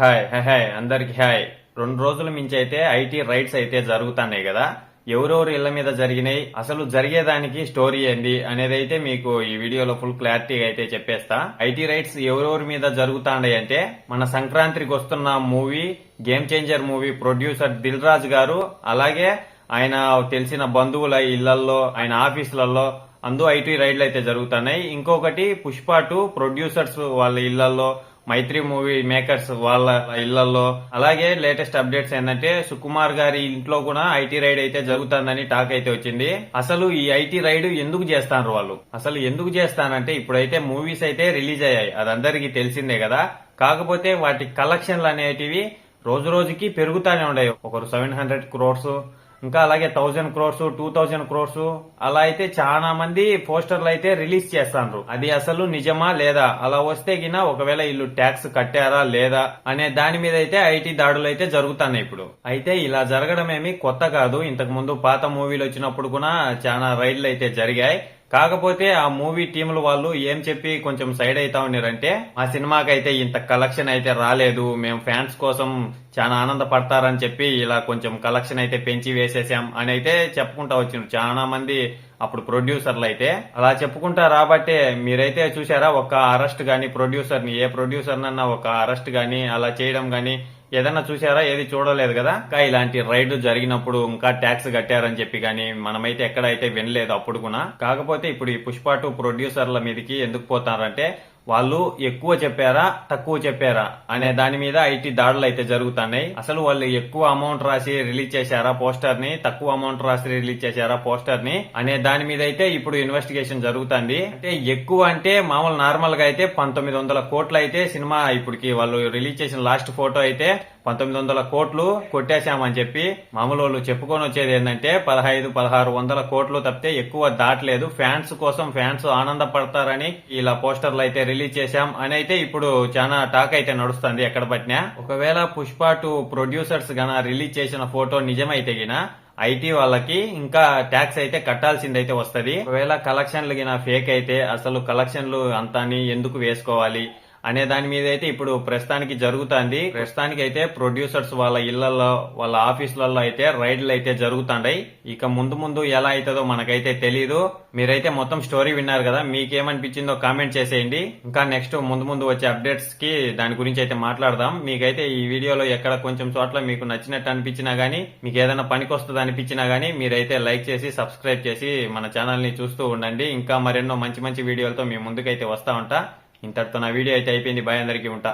Hi hi hi అందరికి hi. రెండు రోజుల మించి అయితే ఐటీ రైడ్స్ అయితే జరుగుతున్నాయి కదా. ఎవరెవరు ఇళ్ళ మీద జరిగినాయి అసలు జరిగేదానికి స్టోరీ ఏంది అనేది అయితే మీకు ఈ వీడియోలో ఫుల్ క్లారిటీగా అయితే చెప్పేస్తా. ఐటీ రైడ్స్ ఎవరెవరి మీద జరుగుతాండే అంటే మన సంక్రాంతికి వస్తున్న movie Game Changer movie producer Dil Raju గారు అలాగే ఆయన తెలిసిన బంధువుల ఇళ్ళలో ఆయన ఆఫీసులలో అందు ఐటీ రైడ్లు అయితే జరుగుతున్నాయి. ఇంకొకటి పుష్ప టూ ప్రొడ్యూసర్స్ వాళ్ళ ఇళ్ళలో మైత్రి మూవీ మేకర్స్ వాళ్ళ ఇళ్ళలో అలాగే లేటెస్ట్ అప్డేట్స్ ఏంటంటే సుకుమార్ గారి ఇంట్లో కూడా ఐటీ రైడ్ అయితే జరుగుతుందని టాక్ అయితే వచ్చింది. అసలు ఈ ఐటీ రైడ్ ఎందుకు చేస్తాను వాళ్ళు? అసలు ఎందుకు చేస్తానంటే ఇప్పుడైతే మూవీస్ అయితే రిలీజ్ అయ్యాయి. అది అందరికీ తెలిసిందే కదా. కాకపోతే వాటి కలెక్షన్లు అనేటివి రోజు రోజుకి పెరుగుతానే ఉన్నాయి ఒకరు సెవెన్ హండ్రెడ్ క్రోర్స్ ఇంకా అలాగే thousand crores two thousand crores అలా అయితే చాలా మంది పోస్టర్లు అయితే రిలీజ్ చేస్తాండ్రు. అది అసలు నిజమా లేదా? అలా వస్తే గిన ఒకవేళ వీళ్ళు ట్యాక్స్ కట్టారా లేదా అనే దాని మీద అయితే ఐటీ దాడులు అయితే జరుగుతున్నాయి ఇప్పుడు. అయితే ఇలా జరగడం ఏమి కొత్త కాదు. ఇంతకు ముందు పాత మూవీలు వచ్చినప్పుడు కూడా చాలా రైడ్లు అయితే జరిగాయి. కాకపోతే ఆ మూవీ టీముల వాళ్ళు ఏం చెప్పి కొంచెం సైడ్ అవుతా ఉన్నారంటే ఆ సినిమాకి అయితే ఇంత కలెక్షన్ అయితే రాలేదు మేము ఫ్యాన్స్ కోసం చాలా ఆనందపడతారని చెప్పి ఇలా కొంచెం కలెక్షన్ అయితే పెంచి వేసేసాం అని అయితే చెప్పుకుంటా వచ్చిండ్రు. చాలా మంది అప్పుడు ప్రొడ్యూసర్లు అయితే అలా చెప్పుకుంటా రాబట్టే మీరైతే చూసారా ఒక అరెస్ట్ గాని ప్రొడ్యూసర్ని ఏ ప్రొడ్యూసర్నన్నా ఒక అరెస్ట్ గాని అలా చేయడం గాని ఏదైనా చూసారా ఏది చూడలేదు కదా? ఇంకా ఇలాంటి రైడ్ జరిగినప్పుడు ఇంకా ట్యాక్స్ కట్టారని చెప్పి కానీ మనమైతే ఎక్కడైతే వినలేదు అప్పుడు కూడా కాకపోతే ఇప్పుడు ఈ పుష్ప టూ ప్రొడ్యూసర్ల మీదకి ఎందుకు పోతారంటే వాళ్ళు ఎక్కువ చెప్పారా తక్కువ చెప్పారా అనే దాని మీద ఐటీ దాడులు అయితే జరుగుతున్నాయి. అసలు వాళ్ళు ఎక్కువ అమౌంట్ రాసి రిలీజ్ చేశారా పోస్టర్ని తక్కువ అమౌంట్ రాసి రిలీజ్ చేశారా పోస్టర్ని అనే దాని మీద అయితే ఇప్పుడు ఇన్వెస్టిగేషన్ జరుగుతుంది. అంటే ఎక్కువ అంటే మామూలు నార్మల్గా అయితే పంతొమ్మిది వందల కోట్లు అయితే సినిమా ఇప్పటికి వాళ్ళు రిలీజ్ చేసిన లాస్ట్ ఫోటో అయితే పంతొమ్మిది వందల కోట్లు కొట్టేశామని చెప్పి మామూలు వాళ్ళు చెప్పుకొని వచ్చేది ఏంటంటే పదహైదు పదహారు వందల కోట్లు తప్పితే ఎక్కువ దాటలేదు. ఫ్యాన్స్ కోసం ఫ్యాన్స్ ఆనందపడతారని ఇలా పోస్టర్లు అయితే రిలీజ్ రిలీజ్ చేశాం. అని అయితే ఇప్పుడు చాలా టాక్ అయితే నడుస్తుంది ఎక్కడ పట్టినా. ఒకవేళ పుష్ప టూ ప్రొడ్యూసర్స్ గన రిలీజ్ చేసిన ఫోటో నిజమైతే గిన ఐటీ వాళ్ళకి ఇంకా ట్యాక్స్ అయితే కట్టాల్సిందైతే వస్తది. ఒకవేళ కలెక్షన్లు గిన ఫేక్ అయితే అసలు కలెక్షన్లు అంతాని ఎందుకు వేసుకోవాలి? అనే దాని మీద అయితే ఇప్పుడు ప్రస్తుతానికి జరుగుతుంది. ప్రస్తుతానికి అయితే ప్రొడ్యూసర్స్ వాళ్ళ ఇళ్ళలో వాళ్ళ ఆఫీసులలో అయితే రైడ్లు అయితే జరుగుతుండయి. ఇక ముందు ముందు ఎలా అవుతుందో మనకైతే తెలియదు మీరైతే మొత్తం స్టోరీ విన్నారు కదా మీకేమనిపించిందో కామెంట్ చేసేయండి. ఇంకా నెక్స్ట్ ముందు ముందు వచ్చే అప్డేట్స్కి దాని గురించి అయితే మాట్లాడదాం. మీకైతే ఈ వీడియోలో ఎక్కడ కొంచెం చోట్ల మీకు నచ్చినట్టు అనిపించినా గానీ మీకు ఏదైనా పనికొస్తుంది అనిపించినా గానీ మీరైతే లైక్ చేసి సబ్స్క్రైబ్ చేసి మన ఛానల్ని చూస్తూ ఉండండి. ఇంకా మరెన్నో మంచి మంచి వీడియోలతో మీ ముందుకైతే వస్తా ఉంటా. ఇంతటితో నా వీడియో అయితే అయిపోయింది. భయ అందరికీ ఉంటా.